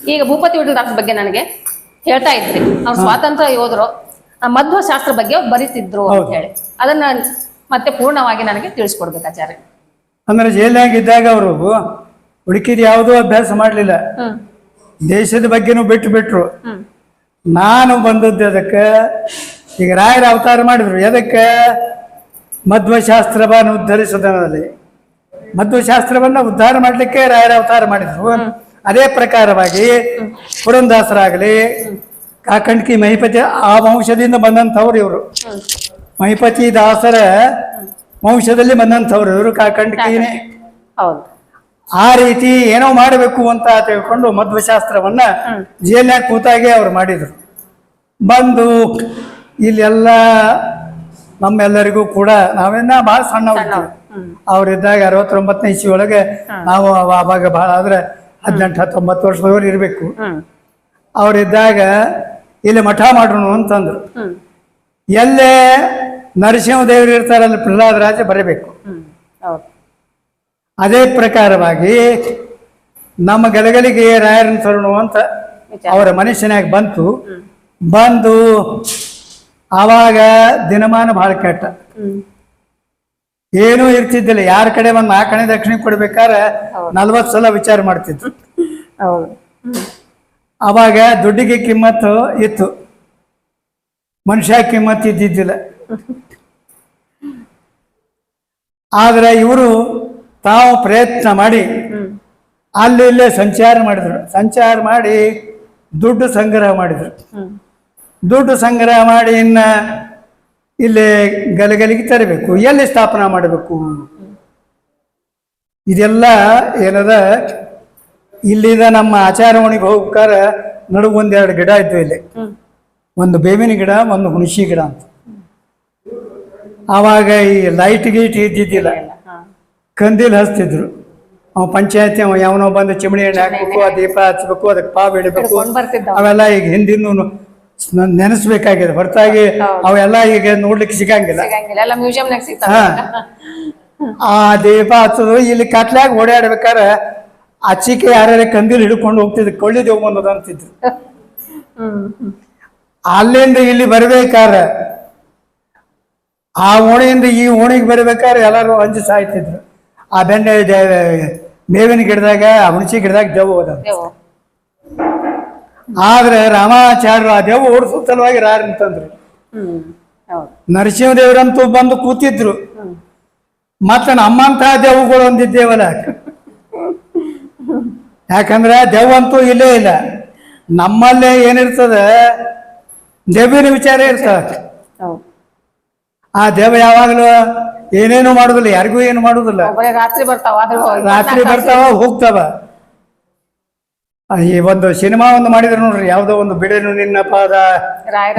ಈಗ ಭೂಪತಿ ವಿಠಲದಾಸ್ ಬಗ್ಗೆ ನನಗೆ ಹೇಳ್ತಾ ಇದ್ರಿ ಅವ್ರು ಸ್ವಾತಂತ್ರ್ಯ ಯೋಧರು ಮಧ್ವ ಶಾಸ್ತ್ರ ಬಗ್ಗೆ ಬರೀತಿದ್ರು ಅಂತ ಹೇಳಿ. ಅದನ್ನ ಮತ್ತೆ ಪೂರ್ಣವಾಗಿ ನನಗೆ ತಿಳಿಸ್ಕೊಡ್ಬೇಕು ಆಚಾರ್ಯ. ಅಂದ್ರೆ ಜೈಲ್ನಾಗ ಇದ್ದಾಗ ಅವರು ಹುಡುಕಿದ ಯಾವುದೂ ಅಭ್ಯಾಸ ಮಾಡಲಿಲ್ಲ. ದೇಶದ ಬಗ್ಗೆನೂ ಬಿಟ್ಟು ಬಿಟ್ರು. ನಾನು ಬಂದದ್ದು ಅದಕ್ಕೆ ಈಗ ರಾಯರ ಅವತಾರ ಮಾಡಿದ್ರು. ಎದಕ್ಕೆ? ಮಧ್ವಶಾಸ್ತ್ರವನ್ನು ಉದ್ಧರಿಸೋದರಲ್ಲಿ ಮಧ್ವಶಾಸ್ತ್ರವನ್ನು ಉದ್ಧಾರ ಮಾಡಲಿಕ್ಕೆ ರಾಯರ ಅವತಾರ ಮಾಡಿದ್ರು. ಅದೇ ಪ್ರಕಾರವಾಗಿ ಪುರಂದಾಸರಾಗಲಿ ಕಾಕಂಡ್ಕಿ ಮಹಿಪತಿ ಆ ವಂಶದಿಂದ ಬಂದಂಥವ್ರು ಇವರು. ಮಹಿಪತಿ ದಾಸರ ವಂಶದಲ್ಲಿ ಬಂದಂಥವ್ರು ಇವರು ಕಾಕಂಡ್ಕಿನೇ ಆ ರೀತಿ ಏನೋ ಮಾಡಬೇಕು ಅಂತ ತಿಳ್ಕೊಂಡು ಮಧ್ವಶಾಸ್ತ್ರವನ್ನ ಜೇಲ್ನಾಗ ಕೂತಾಗೆ ಅವ್ರು ಮಾಡಿದ್ರು. ಬಂದು ಇಲ್ಲೆಲ್ಲ ನಮ್ಮೆಲ್ಲರಿಗೂ ಕೂಡ ನಾವೇನ ಭಾಳ ಸಣ್ಣ ಅವ್ರಿದ್ದಾಗ ಅರವತ್ತೊಂಬತ್ತನೇ ಇಸ್ವಿ ಒಳಗೆ ನಾವು ಅವಾಗ ಭಾಳ ಆದ್ರೆ ಹದಿನೆಂಟು ಹತ್ತೊಂಬತ್ತು ವರ್ಷದವ್ರು ಇರಬೇಕು. ಅವರಿದ್ದಾಗ ಇಲ್ಲಿ ಮಠ ಮಾಡೋಣ ಅಂತಂದ್ರು. ನರಸಿಂಹ ಎಲ್ಲೇ ನರಸಿಂಹದೇವರು ಇರ್ತಾರಲ್ಲ ಪ್ರಹ್ಲಾದ ರಾಜ ಬರಬೇಕು. ಅದೇ ಪ್ರಕಾರವಾಗಿ ನಮ್ಮ ಗಲಗಲಿಗೆ ರಾಯರನ್ನು ತರುಣು ಅಂತ ಅವರ ಮನುಷ್ಯನಾಗಿ ಬಂತು. ಬಂದು ಆವಾಗ ದಿನಮಾನ ಬಹಳ ಕೆಟ್ಟ. ಏನೂ ಇರ್ತಿದ್ದಿಲ್ಲ. ಯಾರ ಕಡೆ ಒಂದು ಆ ಕಡೆ ದಕ್ಷಿಣ ಕೊಡ್ಬೇಕಾದ್ರೆ ನಲ್ವತ್ತು ಸಲ ವಿಚಾರ ಮಾಡ್ತಿದ್ರು. ಹೌದು. ಅವಾಗ ದುಡ್ಡಿಗೆ ಕಿಮ್ಮತ್ತು ಇತ್ತು. ಮನುಷ್ಯ ಕಿಮ್ಮತ್ತು ಇದ್ದಿದ್ದಿಲ್ಲ. ಆದ್ರೆ ಇವರು ತಾವು ಪ್ರಯತ್ನ ಮಾಡಿ ಅಲ್ಲಿ ಇಲ್ಲೇ ಸಂಚಾರ ಮಾಡಿದ್ರು. ಸಂಚಾರ ಮಾಡಿ ದುಡ್ಡು ಸಂಗ್ರಹ ಮಾಡಿದ್ರು. ದುಡ್ಡು ಸಂಗ್ರಹ ಮಾಡಿ ಇನ್ನ ಇಲ್ಲಿ ಗಲಗಲಿಗೆ ತರಬೇಕು. ಎಲ್ಲಿ ಸ್ಥಾಪನಾ ಮಾಡಬೇಕು? ಇದೆಲ್ಲ ಏನದ? ಇಲ್ಲಿದ ನಮ್ಮ ಆಚಾರ ಆಚಾರವಣಿಗೆ ಹೋಗ್ಬೇಕಾರ ನಡುವೆ ಒಂದೆರಡು ಗಿಡ ಇದ್ವು ಇಲ್ಲಿ. ಒಂದು ಬೇವಿನ ಗಿಡ ಒಂದು ಹುಣಸಿ ಗಿಡ ಅಂತ. ಆವಾಗ ಈ ಲೈಟ್ ಗೀಟ್ ಇದ್ದಿದ್ದಿಲ್ಲ. ಕಂದಿಲ್ ಹಚ್ತಿದ್ರು. ಅವ ಪಂಚಾಯತಿ ಅವ ಯಾವನೋ ಬಂದು ಚಿಮಣಿ ಎಣ್ಣೆ ಹಾಕ್ಬೇಕು ಆ ದೀಪ ಹಚ್ಬೇಕು ಅದಕ್ಕೆ ಪಾವ್ ಇಡಬೇಕು. ಅವೆಲ್ಲ ಈಗ ಹಿಂದಿನ ನೆನೆಸ್ಬೇಕಾಗಿದೆ. ಹೊರತಾಗಿ ಅವೆಲ್ಲ ಈಗ ನೋಡ್ಲಿಕ್ಕೆ ಸಿಗಂಗಿಲ್ಲ. ಸಿಗಂಗಿಲ್ಲ. ಮ್ಯೂಸಿಯಂ ಸಿಗ್ತಾವ ಆ ದೀಪ ಹಚ್ಚೋದು ಇಲ್ಲಿ ಕತ್ಲಾಗ ಓಡಾಡ್ಬೇಕಾರೆ ಅಚ್ಚಿಕೆ ಯಾರ್ಯಾರ ಕಂದಿಲ್ ಹಿಡ್ಕೊಂಡು ಹೋಗ್ತಿದ್ರು ಕೊಳ್ಳಿ ದೇವ್ ಬಂದದ ಅಂತಿದ್ರು. ಅಲ್ಲಿಂದ ಇಲ್ಲಿ ಬರ್ಬೇಕಾರೆ ಆ ಓಣಿಯಿಂದ ಈ ಓಣಿಗೆ ಬರ್ಬೇಕಾದ್ರೆ ಎಲ್ಲರೂ ಅಂಜು ಸಾಯ್ತಿದ್ರು. ಆ ಬೆಣ್ಣೆ ಮೇವಿನ ಗಿಡದಾಗ ಆ ಹುಣಸಿ ಗಿಡದಾಗ ದೇವ್ ಹೋದ ದೇವು ಆದ್ರೆ ರಾಮಾಚಾರ್ಯರು ಆ ದೇವ ಓಡಿಸೋ ಸಲುವಾಗಿ ರಾರು ಹೌದು. ನರಸಿಂಹದೇವರಂತೂ ಬಂದು ಕೂತಿದ್ರು. ಮತ್ತೆ ನಮ್ಮಂತಹ ದೇವಗಳು ಒಂದಿದ್ದೇವಲ್ಲ ಯಾಕಂದ್ರೆ ದೆವ್ವಂತೂ ಇಲ್ಲೇ ಇಲ್ಲ. ನಮ್ಮಲ್ಲೇ ಏನಿರ್ತದೆ? ದೆವ್ವಿನ ವಿಚಾರ ಇರ್ತದೆ ಆ ದೇವ ಯಾವಾಗಲೂ ಏನೇನು ಮಾಡುದಿಲ್ಲ ಯಾರಿಗೂ ಏನು ಮಾಡುದಿಲ್ಲ. ರಾತ್ರಿ ಬರ್ತಾವ ಆದ್ರೆ ರಾತ್ರಿ ಬರ್ತಾವ ಹೋಗ್ತಾವ. ಈ ಒಂದು ಸಿನಿಮಾ ಒಂದು ಮಾಡಿದ್ರು ನೋಡ್ರಿ ಯಾವ್ದೋ ಒಂದು ಬಿಡೇನು ನಿನ್ನ ಪಾದ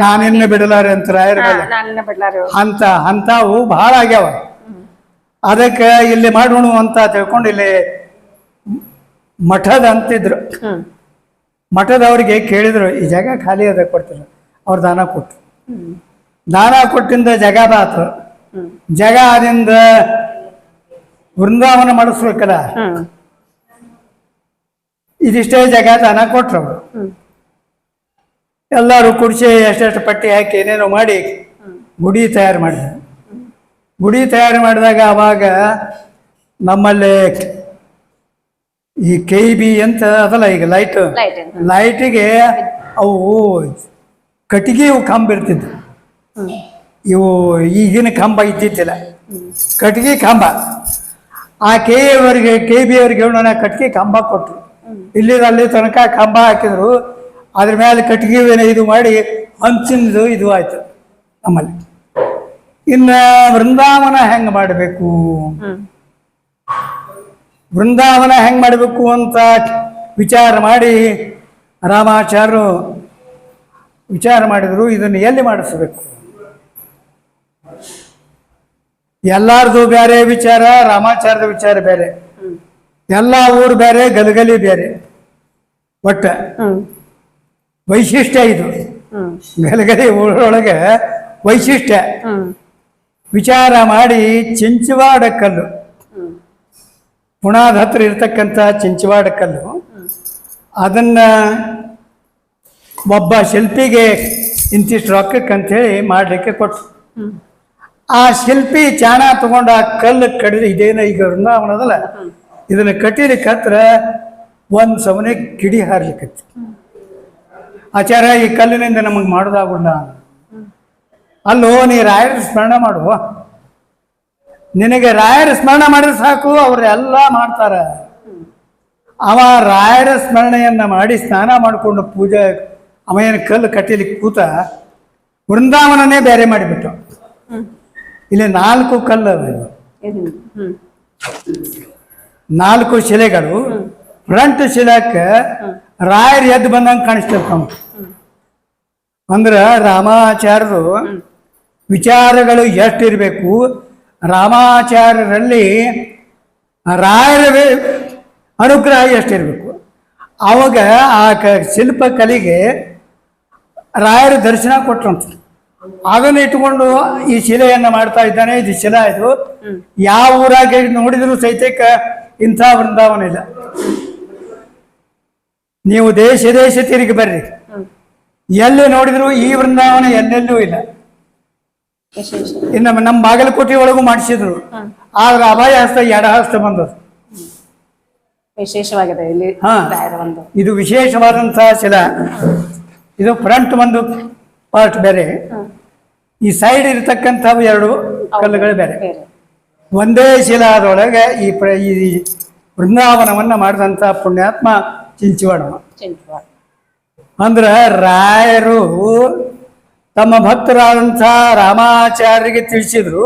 ನಾನಿನ್ನ ಬಿಡಲಾರೆ ಅಂತ ರಾಯರ ಮೇಲೆ ನಾನು ಬಿಡ್ಲಾರ. ಅಂತ ಅಂತಾವು ಬಹಳ ಆಗ್ಯಾವ. ಅದಕ್ಕೆ ಇಲ್ಲಿ ಮಾಡೋಣ ಅಂತ ತಿಳ್ಕೊಂಡು ಇಲ್ಲಿ ಮಠದ ಅಂತಿದ್ರು. ಮಠದವ್ರಿಗೆ ಕೇಳಿದ್ರು ಈ ಜಾಗ ಖಾಲಿ ಅದ ಕೊಡ್ತಾರೆ? ಅವ್ರು ದಾನ ಕೊಟ್ರು. ದಾನ ಕೊಟ್ಟಿಂದ ಜಗ ಬಾತು. ಜಾಗ ಆದಿಂದ ವೃಂದಾವನ ಮಾಡಿಸ್ಬೇಕಲ್ಲ ಇದಿಷ್ಟೇ ಜಾಗ ದಾನ ಕೊಟ್ರು ಅವರು ಎಲ್ಲರೂ ಕುಡಿಸಿ ಎಷ್ಟೆಷ್ಟು ಪಟ್ಟಿ ಹಾಕಿ ಏನೇನೋ ಮಾಡಿ ಗುಡಿ ತಯಾರು ಮಾಡಿದ್ರು. ಗುಡಿ ತಯಾರು ಮಾಡಿದಾಗ ಅವಾಗ ನಮ್ಮಲ್ಲಿ ಈ ಕೆ ಬಿ ಅಂತ ಅದಲ್ಲ ಈಗ ಲೈಟ್ ಲೈಟ್ ಲೈಟಿಗೆ ಅವು ಕಟ್ಟಿಗೆ ಇವು ಕಂಬ ಇರ್ತಿದ್ವು. ಇವು ಈಗಿನ ಕಂಬ ಇದ್ದಿದ್ದಿಲ್ಲ. ಕಟ್ಟಿಗೆ ಕಂಬ. ಆ ಕೆ ಅವರಿಗೆ ಕೆ ಬಿ ಅವ್ರಿಗೆ ಹೇಳೋಣ ಕಟ್ಟಿಗೆ ಕಂಬ ಕೊಟ್ಟರು ಇಲ್ಲಿಂದ ಅಲ್ಲಿ ತನಕ ಕಂಬ ಹಾಕಿದ್ರು. ಅದ್ರ ಮೇಲೆ ಕಟ್ಟಿಗೆ ಇದು ಮಾಡಿ ಹಂಚಿನದು ಇದು ಆಯ್ತು ನಮ್ಮಲ್ಲಿ. ಇನ್ನು ವೃಂದಾವನ ಹೆಂಗೆ ಮಾಡಬೇಕು? ವೃಂದಾವನ ಹೆಂಗೆ ಮಾಡಬೇಕು ಅಂತ ವಿಚಾರ ಮಾಡಿ ರಾಮಾಚಾರ್ಯರು ವಿಚಾರ ಮಾಡಿದ್ರು ಇದನ್ನು ಎಲ್ಲಿ ಮಾಡಿಸ್ಬೇಕು? ಎಲ್ಲರದು ಬೇರೆ ವಿಚಾರ ರಾಮಾಚಾರ್ಯದ ವಿಚಾರ ಬೇರೆ ಎಲ್ಲ ಊರು ಬೇರೆ ಗಲಗಲಿ ಬೇರೆ. ಒಟ್ಟ ವೈಶಿಷ್ಟ್ಯ ಇದು. ಗಲಗಲಿ ಊರೊಳಗೆ ವೈಶಿಷ್ಟ್ಯ. ವಿಚಾರ ಮಾಡಿ ಚಿಂಚವಾಡ ಕಲ್ಲು. ಪುಣಾದ ಹತ್ರ ಇರ್ತಕ್ಕಂಥ ಚಿಂಚವಾಡ ಕಲ್ಲು. ಅದನ್ನ ಒಬ್ಬ ಶಿಲ್ಪಿಗೆ ಇಂತಿಷ್ಟು ರೊಕ್ಕಕ್ಕೆ ಅಂಥೇಳಿ ಮಾಡಲಿಕ್ಕೆ ಕೊಟ್ಟು ಆ ಶಿಲ್ಪಿ ಚಾಣ ತಗೊಂಡು ಆ ಕಲ್ಲು ಕಡಿದು ಇದೇನ ಈಗ ವೃಂದಾವನದಲ್ಲ. ಇದನ್ನ ಕಟ್ಟಿಲಿಕ್ಕೆ ಹತ್ರ ಒಂದು ಸಮನೆ ಕಿಡಿ ಹಾರ್ಲಿಕ್ಕೆ ಆಚಾರ್ಯ ಈ ಕಲ್ಲಿನಿಂದ ನಮಗೆ ಮಾಡೋದಾಗುಲ್ಲ ಅಲ್ಲೋ ನೀ ರಾಯರ ಸ್ಮರಣ ಮಾಡುವ ನಿನಗೆ ರಾಯರ ಸ್ಮರಣ ಮಾಡಿದ್ರೆ ಸಾಕು ಅವರೆಲ್ಲ ಮಾಡ್ತಾರೆ. ಅವ ರಾಯರ ಸ್ಮರಣೆಯನ್ನ ಮಾಡಿ ಸ್ನಾನ ಮಾಡಿಕೊಂಡು ಪೂಜೆ ಅವ ಏನು ಕಲ್ಲು ಕಟ್ಟಿಲಿ ಕೂತ ವೃಂದಾವನನೇ ಬೇರೆ ಮಾಡಿಬಿಟ್ಟು. ಇಲ್ಲಿ ನಾಲ್ಕು ಕಲ್ಲು ನಾಲ್ಕು ಶಿಲೆಗಳು. ಫ್ರಂಟ್ ಶಿಲಾಕ ರಾಯರ್ ಎದ್ದು ಬಂದಂಗೆ ಕಾಣಿಸ್ತಿರ್ತಾವ ಅಂದ್ರೆ ರಾಮಾಚಾರ್ಯರು ವಿಚಾರಗಳು ಎಷ್ಟಿರಬೇಕು ರಾಮಾಚಾರ್ಯರಲ್ಲಿ ರಾಯರ ಅನುಗ್ರಹ ಎಷ್ಟಿರಬೇಕು ಅವಾಗ ಆ ಕ ಶಿಲ್ಪ ಕಲೆಗೆ ರಾಯರ ದರ್ಶನ ಕೊಟ್ರಂತ. ಅದನ್ನು ಇಟ್ಕೊಂಡು ಈ ಶಿಲೆಯನ್ನು ಮಾಡ್ತಾ ಇದ್ದಾನೆ ಇದು ಶಿಲಾ ಇದು. ಯಾವ ಊರಾಗ ನೋಡಿದ್ರು ಸಹಿತಕ್ಕ ಇಂಥ ವೃಂದಾವನ ಇಲ್ಲ ನೀವು ದೇಶ ದೇಶ ತಿರುಗಿ ಬರ್ರಿ. ಎಲ್ಲಿ ನೋಡಿದ್ರು ಈ ವೃಂದಾವನ ಎಲ್ಲೆಲ್ಲೂ ಇಲ್ಲ. ಇನ್ನ ನಮ್ಮ ಬಾಗಲಕೋಟೆ ಒಳಗೂ ಮಾಡಿಸಿದ್ರು. ಆದ್ರೆ ಅಭಯ ಹಸ್ತ ಎಡ ಹಸ್ತ ಬಂದದ್ದು. ವಿಶೇಷವಾಗಿದೆ ಇಲ್ಲಿ ಇದು ವಿಶೇಷವಾದಂತಹ ಶಿಲ. ಇದು ಫ್ರಂಟ್ ಒಂದು ಪಾರ್ಟ್ ಬೇರೆ. ಈ ಸೈಡ್ ಇರತಕ್ಕಂಥವು ಎರಡು ಕಲ್ಲುಗಳು ಬೇರೆ. ಒಂದೇ ಶಿಲಾದೊಳಗೆ ಈ ಪ್ರ ಈ ವೃಂದಾವನವನ್ನು ಮಾಡಿದಂಥ ಪುಣ್ಯಾತ್ಮ ಚಿಂತವಾಡ ಅಂದ್ರೆ ರಾಯರು ತಮ್ಮ ಭಕ್ತರಾದಂಥ ರಾಮಾಚಾರ್ಯರಿಗೆ ತಿಳಿಸಿದ್ರು.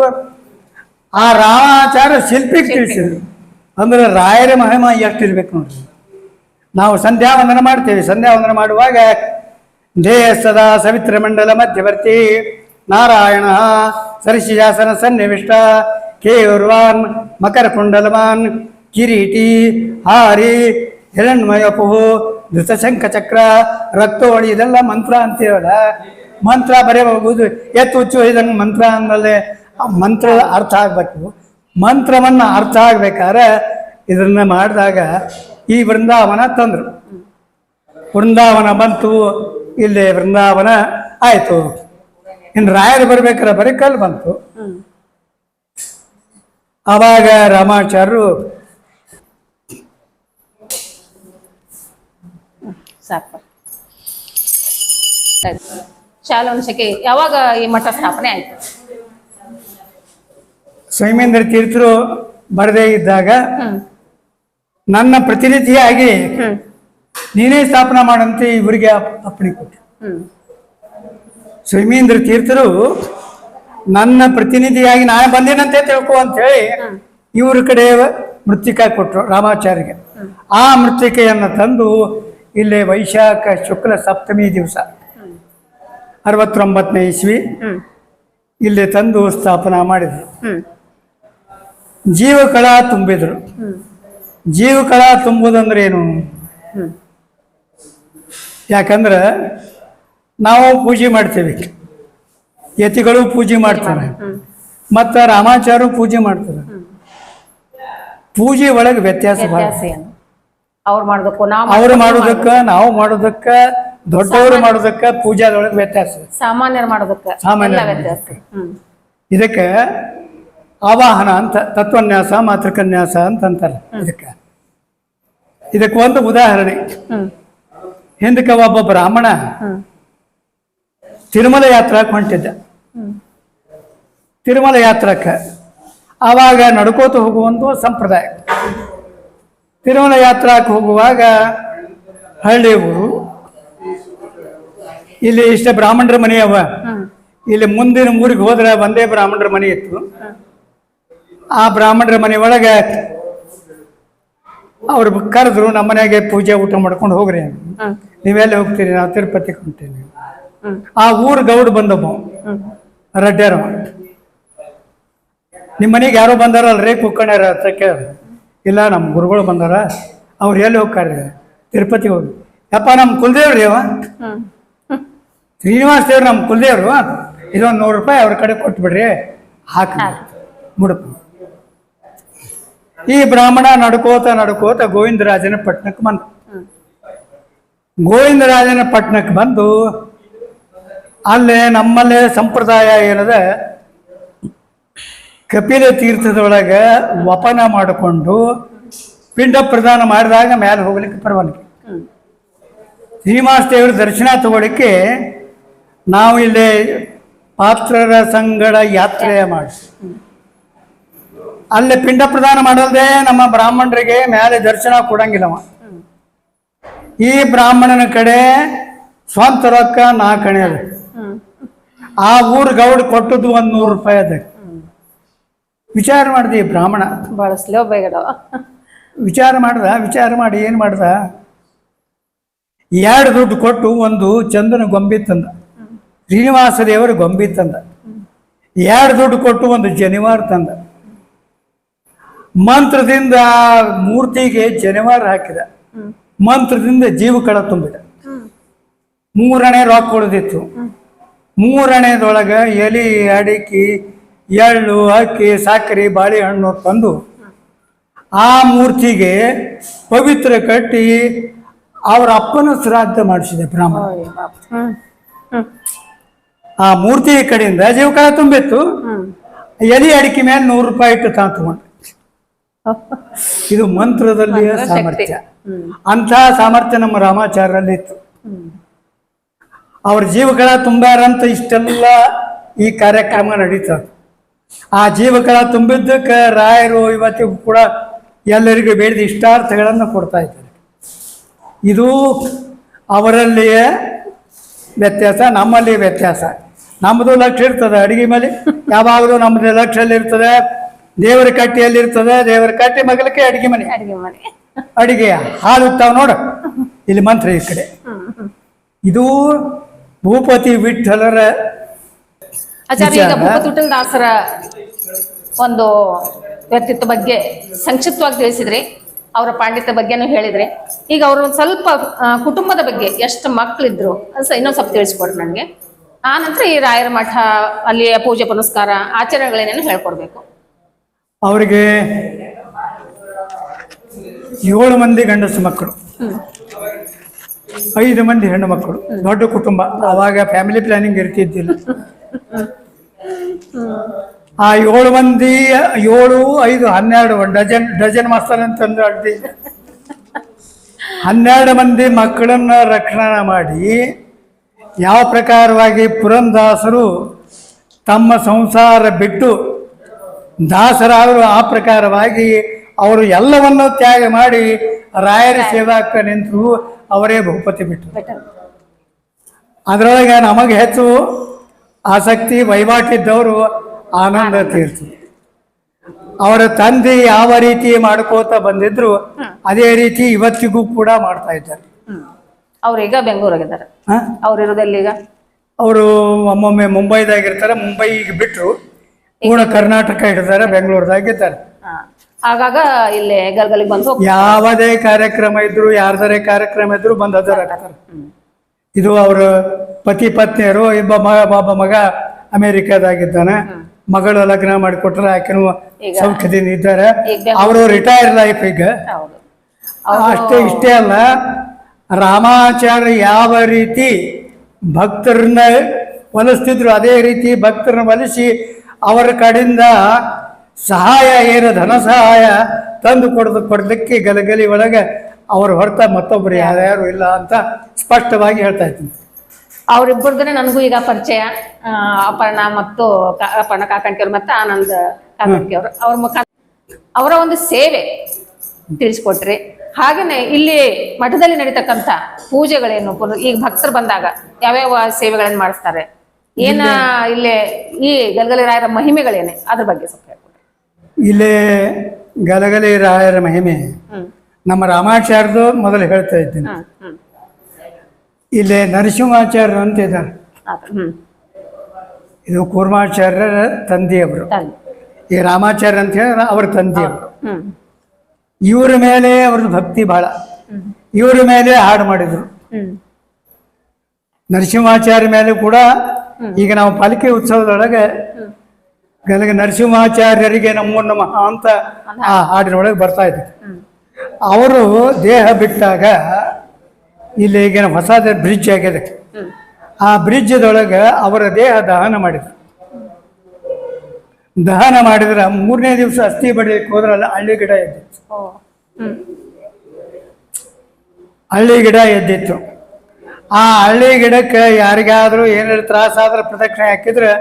ಆ ರಾಮಾಚಾರ್ಯ ಶಿಲ್ಪಿಗೆ ತಿಳಿಸಿದ್ರು. ಅಂದ್ರೆ ರಾಯರ ಮಹಿಮ ಎಷ್ಟಿರ್ಬೇಕು ನೋಡ್ರಿ. ನಾವು ಸಂಧ್ಯಾ ವಂದನ ಮಾಡ್ತೇವೆ. ಸಂಧ್ಯಾ ವಂದನ ಮಾಡುವಾಗ ದೇಹ ಸದಾ ಸವಿತ್ರ ಮಂಡಲ ಮಧ್ಯವರ್ತಿ. ನಾರಾಯಣ ಸರಿಶಿಜಾಸನ ಸನ್ನಿವಿಷ್ಟ. ಕೇಯೂರ್ವಾನ್ ಮಕರ ಕುಂಡಲವಾನ್ ಕಿರೀಟಿ, ಹಾರಿ, ಹಿರಣ್ಮಯಪು ಧೃತಶಂಖ ಚಕ್ರ ರಕ್ತೋಳಿ ಇದೆಲ್ಲ ಮಂತ್ರ ಅಂತೀವಲ್ಲ ಮಂತ್ರ ಬರೆಯಬಹುದು. ಎತ್ತು ಹುಚ್ಚು ಇದನ್ನು ಮಂತ್ರ ಅಂದಲ್ಲೇ ಆ ಮಂತ್ರದ ಅರ್ಥ ಆಗಬೇಕು. ಮಂತ್ರವನ್ನು ಅರ್ಥ ಆಗ್ಬೇಕಾದ್ರೆ ಇದನ್ನ ಮಾಡಿದಾಗ ಈ ವೃಂದಾವನ ತಂದ್ರು. ವೃಂದಾವನ ಬಂತು. ಇಲ್ಲಿ ವೃಂದಾವನ ಆಯ್ತು. ಇನ್ನು ರಾಯರು ಬರ್ಬೇಕಾದ್ರೆ ಬರೀ ಕಲ್ಲು ಬಂತು. ಆವಾಗ ರಾಮಾಚಾರ್ಯರು ಸಾಕು. ಶಾಲವಂಶಕ್ಕೆ ಯಾವಾಗ ಈ ಮಠ ಸ್ಥಾಪನೆ ಆಯ್ತು? ಸ್ವಯಮೇಂದ್ರ ತೀರ್ಥರು ಬರದೇ ಇದ್ದಾಗ ನನ್ನ ಪ್ರತಿನಿಧಿಯಾಗಿ ನೀನೇ ಸ್ಥಾಪನಾ ಮಾಡಂತೆ ಇವರಿಗೆ ಅಪ್- ಅಪ್ಪಣೆ ಕೊಟ್ಟೆ. ಹ್ಮ್. ತೀರ್ಥರು ನನ್ನ ಪ್ರತಿನಿಧಿಯಾಗಿ ನಾನು ಬಂದೇನಂತೆ ತಿಳ್ಕೊ ಅಂತ ಹೇಳಿ ಇವ್ರ ಕಡೆ ಮೃತ್ತಿಕಾ ಕೊಟ್ಟರು ರಾಮಾಚಾರ್ಯಗೆ. ಆ ಮೃತ್ತಿಕೆಯನ್ನು ತಂದು ಇಲ್ಲಿ ವೈಶಾಖ ಶುಕ್ಲ ಸಪ್ತಮಿ ದಿವಸ ಅರವತ್ತೊಂಬತ್ತನೇ ಇಸ್ವಿ ಇಲ್ಲಿ ತಂದು ಸ್ಥಾಪನಾ ಮಾಡಿದರು. ಜೀವಕಳ ತುಂಬಿದರು. ಜೀವಕಳ ತುಂಬುದಂದ್ರೆ ಏನು? ಯಾಕಂದ್ರೆ ನಾವು ಪೂಜೆ ಮಾಡ್ತೇವೆ. ಯತಿಗಳು ಪೂಜೆ ಮಾಡ್ತಾರೆ. ಮತ್ತ ರಾಮಾಚಾರ್ಯರು ಪೂಜೆ ಮಾಡ್ತಾರೆ. ಪೂಜೆ ಒಳಗೆ ವ್ಯತ್ಯಾಸ ಅವ್ರು ಮಾಡೋದಕ್ಕೂ ನಾವು ಅವ್ರು ಮಾಡೋದಕ್ಕೂ ನಾವು ಮಾಡೋದಕ್ಕ ದೊಡ್ಡವರು ಮಾಡೋದಕ್ಕ ಪೂಜಾದೊಳಗೆ ವ್ಯತ್ಯಾಸ. ಸಾಮಾನ್ಯರು ಮಾಡೋದಕ್ಕ ಸಾಮಾನ್ಯ ವ್ಯತ್ಯಾಸ. ಇದಕ್ಕೆ ಆವಾಹನ ಅಂತ ತತ್ವನ್ಯಾಸ ಮಾತೃಕನ್ಯಾಸ ಅಂತ ಅಂತಾರೆ ಇದಕ್ಕೆ. ಇದಕ್ಕೆ ಒಂದು ಉದಾಹರಣೆ. ಹಿಂದಕ್ಕೆ ಒಬ್ಬ ಬ್ರಾಹ್ಮಣ ತಿರುಮಲ ಯಾತ್ರಾಕ್ ಹೊಂಟಿದ್ದ. ತಿರುಮಲ ಯಾತ್ರಕ್ಕೆ ಆವಾಗ ನಡ್ಕೋತ ಹೋಗುವಂಥ ಸಂಪ್ರದಾಯ. ತಿರುಮಲ ಯಾತ್ರಕ್ಕೆ ಹೋಗುವಾಗ ಹಳ್ಳಿ ಊರು ಇಲ್ಲಿ ಇಷ್ಟ ಬ್ರಾಹ್ಮಣರ ಮನೆ ಅವ. ಇಲ್ಲಿ ಮುಂದಿನ ಊರಿಗೆ ಹೋದ್ರೆ ಒಂದೇ ಬ್ರಾಹ್ಮಣರ ಮನೆ ಇತ್ತು. ಆ ಬ್ರಾಹ್ಮಣರ ಮನೆ ಒಳಗೆ ಅವ್ರು ಕರೆದ್ರು ನಮ್ಮ ಮನೆಗೆ ಪೂಜೆ ಊಟ ಮಾಡ್ಕೊಂಡು ಹೋಗ್ರಿ. ನೀವೆಲ್ಲ ಹೋಗ್ತೀರಿ ನಾವು ತಿರುಪತಿಗೆ ಹ್ಮ್ ಆ ಊರು ಗೌಡ್ ಬಂದಪ್ಪ ಹ್ಮ್ ನಿಮ್ಮ ಮನೆಗೆ ಯಾರೋ ಬಂದಾರಲ್ರಿ? ಕುಕ್ಕಣ್ಯಾರ ಹತ್ರ ಕೇಳ ಇಲ್ಲ ನಮ್ಮ ಗುರುಗಳು ಬಂದಾರ. ಅವ್ರು ಎಲ್ಲಿ ಹೋಗ್ತಾರೆ ತಿರುಪತಿಗೆ ಹೋಗಿ ಯಪ್ಪ ನಮ್ಮ ಕುಲದೇವ್ರಿ ಅವ? ಶ್ರೀನಿವಾಸ ದೇವ್ರು ನಮ್ಮ ಕುಲದೇವ್ರು ಇದೊಂದು ನೂರು ರೂಪಾಯಿ ಅವ್ರ ಕಡೆ ಕೊಟ್ಬಿಡ್ರಿ. ಹಾಕಿ ಮುಡುಪು ಈ ಬ್ರಾಹ್ಮಣ ನಡ್ಕೋತ ನಡ್ಕೋತ ಗೋವಿಂದರಾಜನ ಪಟ್ಟಣಕ್ಕೆ ಬಂದ. ಗೋವಿಂದರಾಜನ ಪಟ್ಟಣಕ್ಕೆ ಬಂದು ಅಲ್ಲೇ ನಮ್ಮಲ್ಲೇ ಸಂಪ್ರದಾಯ ಏನಿದೆ? ಕಪಿಲ ತೀರ್ಥದೊಳಗೆ ವಪನ ಮಾಡಿಕೊಂಡು ಪಿಂಡ ಪ್ರದಾನ ಮಾಡಿದಾಗ ಮೇಲೆ ಹೋಗ್ಲಿಕ್ಕೆ ಪರವಾನಗಿ. ಶ್ರೀನಿವಾಸ ದೇವರ ದರ್ಶನ ತಗೊಳ್ಳಿಕ್ಕೆ ನಾವು ಇಲ್ಲಿ ಪಾತ್ರರ ಸಂಗಡ ಯಾತ್ರೆ ಮಾಡಿ ಅಲ್ಲಿ ಪಿಂಡ ಪ್ರದಾನ ಮಾಡಲ್ದೆ ನಮ್ಮ ಬ್ರಾಹ್ಮಣರಿಗೆ ಮೇಲೆ ದರ್ಶನ ಕೊಡಂಗಿಲ್ಲವ. ಈ ಬ್ರಾಹ್ಮಣನ ಕಡೆ ಸ್ವಂತ ರೊಕ್ಕ ನಾಲ್ಕಣೆ ಅದ. ಹ್ಮ್ ಆ ಊರು ಗೌಡ್ ಕೊಟ್ಟದ್ದು ಒಂದ್ ನೂರು ರೂಪಾಯಿ ಅದ. ವಿಚಾರ ಮಾಡಿದೆ ಈ ಬ್ರಾಹ್ಮಣ. ಬಹಳ ಸ್ಲೋ ಬೇಗಡ ವಿಚಾರ ಮಾಡ್ದ ವಿಚಾರ ಮಾಡಿ ಏನು ಮಾಡ್ದ? ಎರಡು ದುಡ್ಡು ಕೊಟ್ಟು ಒಂದು ಚಂದನ ಗೊಂಬೆ ತಂದ. ಶ್ರೀನಿವಾಸ ದೇವರ ಗೊಂಬೆ ತಂದ. ಎರಡು ದುಡ್ಡು ಕೊಟ್ಟು ಒಂದು ಜನಿವಾರ ತಂದ. ಮಂತ್ರದಿಂದ ಆ ಮೂರ್ತಿಗೆ ಜನಿವಾರ ಹಾಕಿದ. ಮಂತ್ರದಿಂದ ಜೀವ ಕಳ ತುಂಬಿದ. ಮೂರನೇ ರೊಕ್ಕ ಉಳಿದಿತ್ತು. ಮೂರನೇದೊಳಗೆ ಎಲಿ ಅಡಿಕೆ ಎಳ್ಳು ಅಕ್ಕಿ ಸಕ್ಕರೆ ಬಾಳೆಹಣ್ಣು ತಂದು ಆ ಮೂರ್ತಿಗೆ ಪವಿತ್ರ ಕಟ್ಟಿ ಅವರ ಅಪ್ಪನ ಶ್ರಾದ್ದ ಮಾಡಿಸಿದೆ ಬ್ರಾಹ್ಮಣ. ಆ ಮೂರ್ತಿ ಕಡೆಯಿಂದ ಜೀವಕಾಲ ತುಂಬಿತ್ತು. ಎಲಿ ಅಡಿಕೆ ಮೇಲೆ ನೂರು ರೂಪಾಯಿ ಇಟ್ಟು ತಾನು ತಗೊಂಡು ಇದು ಮಂತ್ರದಲ್ಲಿಯ ಸಾಮರ್ಥ್ಯ. ಅಂತಹ ಸಾಮರ್ಥ್ಯ ನಮ್ಮ ಹ್ಮ್. ಅವ್ರ ಜೀವಕಳ ತುಂಬ್ಯಾರಂತ ಇಷ್ಟೆಲ್ಲ ಈ ಕಾರ್ಯಕ್ರಮ ನಡೀತದೆ ಆ ಜೀವಕಳ ತುಂಬಿದ್ದಕ್ಕೆ ರಾಯರು ಇವತ್ತಿಗೂ ಕೂಡ ಎಲ್ಲರಿಗೂ ಬೇಡಿದ ಇಷ್ಟಾರ್ಥಗಳನ್ನು ಕೊಡ್ತಾ ಇದ್ದಾರೆ. ಇದು ಅವರಲ್ಲಿಯೇ ವ್ಯತ್ಯಾಸ ನಮ್ಮಲ್ಲಿ ವ್ಯತ್ಯಾಸ. ನಮ್ಮದು ಲಕ್ಷ್ಯ ಇರ್ತದೆ ಅಡಿಗೆ ಮೇಲೆ. ಯಾವಾಗಲೂ ನಮ್ಮದು ಲಕ್ಷ್ಯಲ್ಲಿ ಇರ್ತದೆ. ದೇವರ ಕಟ್ಟಿಯಲ್ಲಿ ಇರ್ತದೆ. ದೇವರ ಕಟ್ಟಿ ಮಗಲಕ್ಕೆ ಅಡಿಗೆ ಮನೆ. ಅಡಿಗೆ ಮನೆ. ಅಡಿಗೆ ಹಾಲು ಇರ್ತಾವ ನೋಡು. ಇಲ್ಲಿ ಮಂತ್ರ ಈ ಕಡೆ. ಇದು ಭೂಪತಿ ವಿಠಲರ ಆಚಾರ್ಯ ಈಗ. ಭೂಪತಿ ದಾಸರ ಒಂದು ವ್ಯಕ್ತಿತ್ವ ಬಗ್ಗೆ ಸಂಕ್ಷಿಪ್ತವಾಗಿ ತಿಳಿಸಿದ್ರಿ. ಅವರ ಪಾಂಡಿತ್ಯ ಬಗ್ಗೆನೂ ಹೇಳಿದ್ರಿ. ಈಗ ಅವರು ಒಂದು ಸ್ವಲ್ಪ ಕುಟುಂಬದ ಬಗ್ಗೆ ಎಷ್ಟು ಮಕ್ಕಳಿದ್ರು ಅದು ಸ ಇನ್ನೊಂದು ಸ್ವಲ್ಪ ತಿಳಿಸ್ಕೊಡ್ರಿ ನನಗೆ. ಆ ನಂತರ ಈ ರಾಯರ ಮಠ ಅಲ್ಲಿಯ ಪೂಜೆ ಪುನಸ್ಕಾರ ಆಚರಣೆಗಳೇನೇನು ಹೇಳ್ಕೊಡ್ಬೇಕು? ಅವರಿಗೆ ಏಳು ಮಂದಿ ಗಂಡಸು ಮಕ್ಕಳು. ಐದು ಮಂದಿ ಹೆಣ್ಣು ಮಕ್ಕಳು, ದೊಡ್ಡ ಕುಟುಂಬ. ಅವಾಗ ಫ್ಯಾಮಿಲಿ ಪ್ಲಾನಿಂಗ್ ಇರ್ತಿದ್ದಿಲ್ಲ. ಆ ಏಳು ಮಂದಿ, ಏಳು, ಐದು, ಹನ್ನೆರಡು ಡಜನ್ ಡಜನ್ ಮಾಸ್ತರ್ ಅಂತಂದ್ರೆ ಅಡ್ಡಿ. ಹನ್ನೆರಡು ಮಂದಿ ಮಕ್ಕಳನ್ನ ರಕ್ಷಣೆ ಮಾಡಿ, ಯಾವ ಪ್ರಕಾರವಾಗಿ ಪುರಂದಾಸರು ತಮ್ಮ ಸಂಸಾರ ಬಿಟ್ಟು ದಾಸರಾದರು, ಆ ಪ್ರಕಾರವಾಗಿ ಅವರು ಎಲ್ಲವನ್ನೂ ತ್ಯಾಗ ಮಾಡಿ ರಾಯರ ಸೇವಾಕ್ಕ ನಿಂತು ಅವರೇ ಬಹುಪತಿ ಬಿಟ್ಟರು. ಅದರೊಳಗೆ ನಮಗೆ ಹೆಚ್ಚು ಆಸಕ್ತಿ ವಹಿವಾಟಿದ್ದವರು ಆನಂದ ತೀರ್ಥ. ಅವರ ತಂದೆ ಯಾವ ರೀತಿ ಮಾಡ್ಕೋತ ಬಂದಿದ್ರು ಅದೇ ರೀತಿ ಇವತ್ತಿಗೂ ಕೂಡ ಮಾಡ್ತಾ ಇದ್ದಾರೆ. ಅವ್ರೀಗ ಬೆಂಗಳೂರಾಗಿದ್ದಾರೆ? ಅವ್ರು ಇರೋದಲ್ಲಿ ಈಗ? ಅವರು ಒಮ್ಮೊಮ್ಮೆ ಮುಂಬೈದಾಗಿರ್ತಾರೆ. ಮುಂಬೈಗೆ ಬಿಟ್ಟರು ಪೂರ್ಣ ಕರ್ನಾಟಕ ಹಿಡಿದಾರೆ ಬೆಂಗಳೂರದಾಗಿದ್ದಾರೆ. ಆಗಾಗ ಇಲ್ಲಿ ಗಲ್ಗಲಿಗೆ ಬಂದು. ಯಾವುದೇ ಕಾರ್ಯಕ್ರಮ ಇದ್ರು ಯಾರ್ದಾರೆ ಕಾರ್ಯಕ್ರಮ ಇದ್ರು ಬಂದು ಇದು ಅವರು ಪತಿ ಪತ್ನಿಯರು ಇಬ್ಬ ಮಗ ಒಬ್ಬ ಮಗ ಅಮೇರಿಕಾದಾಗಿದ್ದಾನೆ. ಮಗಳು ಲಗ್ನ ಮಾಡಿಕೊಟ್ರೆ ಆಕೆನೂ ಸೌಖ್ಯದಿಂದ ಇದ್ದಾರೆ. ಅವರು ರಿಟೈರ್ ಲೈಫ್ ಈಗ. ಅಷ್ಟೇ ಇಷ್ಟೇ ಅಲ್ಲ ರಾಮಾಚಾರ್ಯ ಯಾವ ರೀತಿ ಭಕ್ತರನ್ನ ಒಲಿಸ್ತಿದ್ರು ಅದೇ ರೀತಿ ಭಕ್ತರನ್ನ ಒಲಿಸಿ ಅವರ ಕಡೆಯಿಂದ ಸಹಾಯ ಏನು ಧನ ಸಹಾಯ? ತಂದು ಕೊಡದು ಕೊಡಲಿಕ್ಕೆ ಗಲಗಲಿ ಒಳಗೆ ಅವ್ರ ಹೊರತ ಮತ್ತೊಬ್ಬರು ಯಾರ್ಯಾರು ಇಲ್ಲ ಅಂತ ಸ್ಪಷ್ಟವಾಗಿ ಹೇಳ್ತಾ ಇದ್ದೀನಿ. ಅವರಿಬ್ಬರದೇ ನನಗೂ ಈಗ ಪರಿಚಯ ಅಪರ್ಣ ಮತ್ತು ಅಪರ್ಣ ಕಾಕಂಟಿಯವರು ಮತ್ತು ಆನಂದ್ ಕಾಕಂಟಿಯವರು. ಅವ್ರ ಮುಖ ಅವರ ಒಂದು ಸೇವೆ ತಿಳಿಸ್ಕೊಟ್ರಿ. ಹಾಗೇನೆ ಇಲ್ಲಿ ಮಠದಲ್ಲಿ ನಡೀತಕ್ಕಂಥ ಪೂಜೆಗಳೇನು ಈಗ ಭಕ್ತರು ಬಂದಾಗ ಯಾವ್ಯಾವ ಸೇವೆಗಳನ್ನು ಮಾಡಿಸ್ತಾರೆ? ಏನ ಇಲ್ಲಿ ಈ ಗಲಗಲಿ ರಾಯರ ಮಹಿಮೆಗಳೇನೆ? ಅದ್ರ ಬಗ್ಗೆ ಸ್ವಲ್ಪ ಇಲ್ಲೇ ಗಲಗಲಿ ರಾಯರ ಮಹಿಮೆ. ನಮ್ಮ ರಾಮಾಚಾರ್ಯದು ಮೊದಲು ಹೇಳ್ತಾ ಇದ್ದೀನಿ. ಇಲ್ಲೇ ನರಸಿಂಹಾಚಾರ್ಯರು ಅಂತ ಇದ್ದಾರೆ. ಇದು ಕೂರ್ಮಾಚಾರ್ಯರ ತಂದೆಯವರು. ತಂದೆ. ಈ ರಾಮಾಚಾರ್ಯ ಅಂತ ಹೇಳಿದ್ರೆ ಅವ್ರ ತಂದೆಯವರು. ಇವ್ರ ಮೇಲೆ ಅವ್ರದ್ದು ಭಕ್ತಿ ಬಹಳ ಇವ್ರ ಮೇಲೆ ಹಾಡು ಮಾಡಿದ್ರು. ನರಸಿಂಹಾಚಾರ್ಯ ಮೇಲೆ ಕೂಡ ಈಗ ನಾವು ಪಾಲಿಕೆ ಉತ್ಸವದೊಳಗೆ ಗಲಗ ನರಸಿಂಹಾಚಾರ್ಯರಿಗೆ ನಮ್ಮ ನಮಃ ಅಂತ ಆ ಹಾಡಿನೊಳಗೆ ಬರ್ತಾ ಇದೆ. ಅವರು ದೇಹ ಬಿಟ್ಟಾಗ ಇಲ್ಲಿ ಈಗಿನ ಹೊಸದ ಬ್ರಿಡ್ಜ್ ಆಗಿದೆ. ಆ ಬ್ರಿಡ್ಜದೊಳಗೆ ಅವರ ದೇಹ ದಹನ ಮಾಡಿದ್ರು. ದಹನ ಮಾಡಿದ್ರೆ ಮೂರನೇ ದಿವಸ ಅಸ್ಥಿ ಬಡಿಯಕ್ಕೆ ಹೋದ್ರಲ್ಲ ಹಳ್ಳಿ ಗಿಡ ಎದ್ದಿತ್ತು. ಹಳ್ಳಿ ಗಿಡ ಎದ್ದಿತ್ತು. ಆ ಹಳ್ಳಿ ಗಿಡಕ್ಕೆ ಯಾರಿಗಾದ್ರೂ ಏನಾದ್ರು ತ್ರಾಸಾದ್ರೆ ಪ್ರದಕ್ಷಿಣೆ ಹಾಕಿದ್ರೆ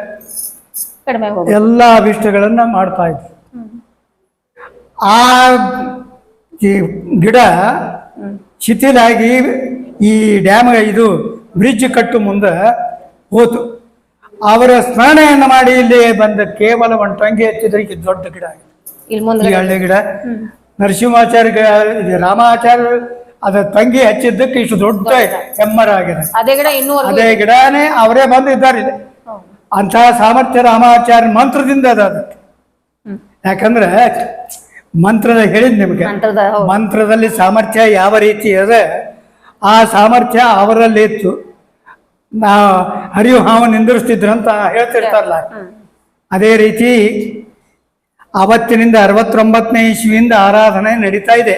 ಕಡಿಮೆ ಎಲ್ಲ ಅಭಿಷ್ಟಗಳನ್ನ ಮಾಡ್ತಾ ಇದ್ರು ಆ ಈ ಗಿಡ ಶಿಥಿಲಾಗಿ ಈ ಡ್ಯಾಮ್ ಇದು ಬ್ರಿಡ್ಜ್ ಕಟ್ಟು ಮುಂದೆ ಹೋತು. ಅವರ ಸ್ಮರಣೆಯನ್ನು ಮಾಡಿ ಇಲ್ಲಿ ಬಂದ ಕೇವಲ ಒಂದು ಟಂಗಿ ಹಚ್ಚಿದ್ರೆ ಇದು ದೊಡ್ಡ ಗಿಡ ಆಗಿದೆ. ಈ ಹಳ್ಳಿ ಗಿಡ. ನರಸಿಂಹಾಚಾರ್ಯ ರಾಮಾಚಾರ್ಯ ಅದ ತಂಗಿ ಹಚ್ಚಿದ್ದಕ್ಕೆ ಇಷ್ಟು ದೊಡ್ಡ ಹೆಮ್ಮರ ಆಗಿದೆ. ಅದೇ ಗಿಡ ಇನ್ನೂವರೆಗೂ ಅದೇ ಗಿಡನೇ ಅವರೇ ಬಂದಿದ್ದಾರೆ ಇಲ್ಲಿ. ಅಂತಹ ಸಾಮರ್ಥ್ಯ ರಾಮಾಚಾರ್ಯ ಮಂತ್ರದಿಂದ ಅದ ಅದಕ್ಕೆ ಯಾಕಂದ್ರೆ ಮಂತ್ರದ ಹೇಳಿದ್ ನಿಮ್ಗೆ. ಮಂತ್ರದ ಮಂತ್ರದಲ್ಲಿ ಸಾಮರ್ಥ್ಯ ಯಾವ ರೀತಿ ಇದೆ ಆ ಸಾಮರ್ಥ್ಯ ಅವರಲ್ಲಿ ಇತ್ತು. ನಾ ಹರಿವು ಹಾವು ನಿಂದಿರಿಸ್ತಿದ್ರು ಅಂತ ಹೇಳ್ತಿರ್ತಾರಲ್ಲ. ಅದೇ ರೀತಿ ಅವತ್ತಿನಿಂದ ಅರವತ್ತೊಂಬತ್ತನೇ ಇಸ್ವಿಯಿಂದ ಆರಾಧನೆ ನಡೀತಾ ಇದೆ.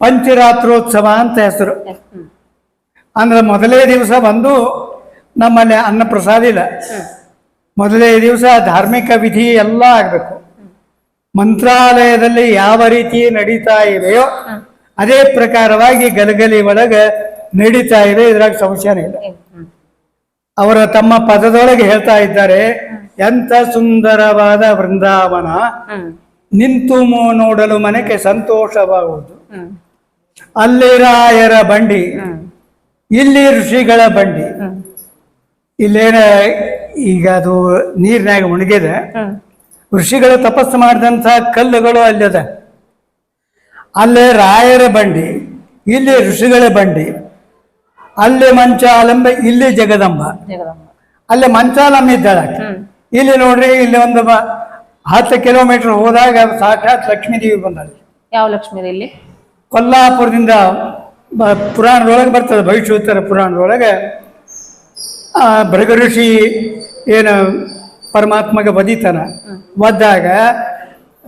ಪಂಚರಾತ್ರೋತ್ಸವ ಅಂತ ಹೆಸರು. ಅಂದ್ರೆ ಮೊದಲೇ ದಿವಸ ಬಂದು ನಮ್ಮಲ್ಲಿ ಅನ್ನ ಪ್ರಸಾದ ಇಲ್ಲ ಮೊದಲೇ ದಿವಸ ಧಾರ್ಮಿಕ ವಿಧಿ ಎಲ್ಲ ಆಗಬೇಕು. ಮಂತ್ರಾಲಯದಲ್ಲಿ ಯಾವ ರೀತಿ ನಡೀತಾ ಇದೆಯೋ ಅದೇ ಪ್ರಕಾರವಾಗಿ ಗಲಗಲಿ ಒಳಗೆ ನಡೀತಾ ಇದೆ, ಇದ್ರಾಗ ಸಂಶಯನೇ ಇಲ್ಲ. ಅವರ ತಮ್ಮ ಪದದೊಳಗೆ ಹೇಳ್ತಾ ಇದ್ದಾರೆ ಎಂತ ಸುಂದರವಾದ ವೃಂದಾವನ, ನಿಂತು ನೋಡಲು ಮನೆಗೆ ಸಂತೋಷವಾಗುವುದು. ಅಲ್ಲಿ ರಾಯರ ಬಂಡಿ, ಇಲ್ಲಿ ಋಷಿಗಳ ಬಂಡಿ ಇಲ್ಲೇನ ಈಗ ಅದು ನೀರಿನಾಗ ಒಣಗಿದೆ ಋಷಿಗಳು ತಪಸ್ಸು ಮಾಡಿದಂಥ ಕಲ್ಲುಗಳು ಅಲ್ಲದ. ಅಲ್ಲೇ ರಾಯರ ಬಂಡಿ ಇಲ್ಲಿ ಋಷಿಗಳ ಬಂಡಿ ಅಲ್ಲಿ ಮಂಚಾಲಂಬ ಇಲ್ಲಿ ಜಗದಂಬ. ಅಲ್ಲಿ ಮಂಚಾಲಂಬ ಇದ್ದಾಳೆ ಇಲ್ಲಿ ನೋಡ್ರಿ ಇಲ್ಲಿ ಒಂದು ಹತ್ತು ಕಿಲೋಮೀಟರ್ ಹೋದಾಗ ಸಾಕ್ಷಾತ್ ಲಕ್ಷ್ಮೀ ದೇವಿ ಬಂದಾಳೆ. ಯಾವ ಲಕ್ಷ್ಮೀ ಇಲ್ಲಿ? ಕೊಲ್ಲಾಪುರದಿಂದ ಪುರಾಣದೊಳಗೆ ಬರ್ತದೆ ಭವಿಷ್ಯೋತ್ತರ ಪುರಾಣದೊಳಗೆ. ಆ ಭೃಗ ಋಷಿ ಏನು ಪರಮಾತ್ಮಗೆ ಒದಿತಾನ ಒದ್ದಾಗ